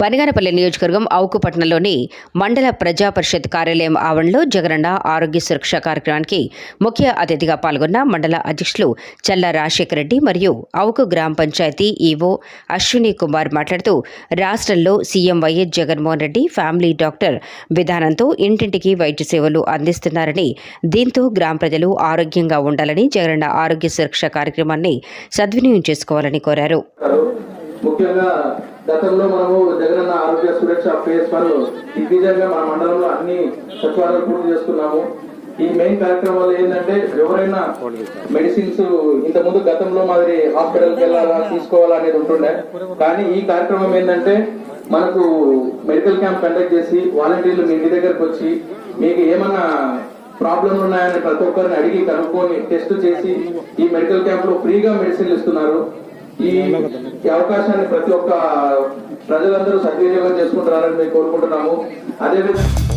బనగానపల్లి నియోజకవర్గం అవుకుపట్నంలోని మండల ప్రజా పరిషత్ కార్యాలయం ఆవరణలో జగనన్న ఆరోగ్య సురక్ష కార్యక్రమానికి ముఖ్య అతిథిగా పాల్గొన్న మండల అధ్యక్షులు చల్ల రాజశేఖర రెడ్డి మరియు అవుకు గ్రామ పంచాయతీ ఈవో అశ్విని కుమార్ మాట్లాడుతూ రాష్ట్రంలో CM YS Jaganmohan Reddy family doctor విధానంతో ఇంటింటికి వైద్య సేవలు అందిస్తున్నారని దీంతో గ్రామ ప్రజలు ఆరోగ్యంగా ఉండాలని జగనన్న ఆరోగ్య సురక్ష కార్యక్రమాన్ని సద్వినియోగం చేసుకోవాలని కోరారు. ముఖ్యంగా గతంలో మనము జగనన్న ఆరోగ్య సురక్ష ఫేజ్ వన్ దిగ్విజయంగా మన మండలంలో అన్ని సచివాలయాలు పూర్తి చేసుకున్నాము. ఈ మెయిన్ కార్యక్రమం వల్ల ఏంటంటే ఎవరైనా మెడిసిన్స్ ఇంత ముందు గతంలో మాదిరి హాస్పిటల్కి వెళ్ళాలా తీసుకోవాలా అనేది ఉంటుండే. కానీ ఈ కార్యక్రమం ఏంటంటే మనకు మెడికల్ క్యాంప్ కండక్ట్ చేసి వాలంటీర్లు మీ ఇంటి దగ్గరకు వచ్చి మీకు ఏమన్నా ప్రాబ్లంలు ఉన్నాయని ప్రతి ఒక్కరిని అడిగి కనుక్కొని టెస్ట్ చేసి ఈ మెడికల్ క్యాంప్లో ఫ్రీగా మెడిసిన్లు ఇస్తున్నారు. ఈ అవకాశాన్ని ప్రతి ఒక్క ప్రజలందరూ సద్వినియోగం చేసుకుంటున్నారని మేము కోరుకుంటున్నాము. అదేవిధంగా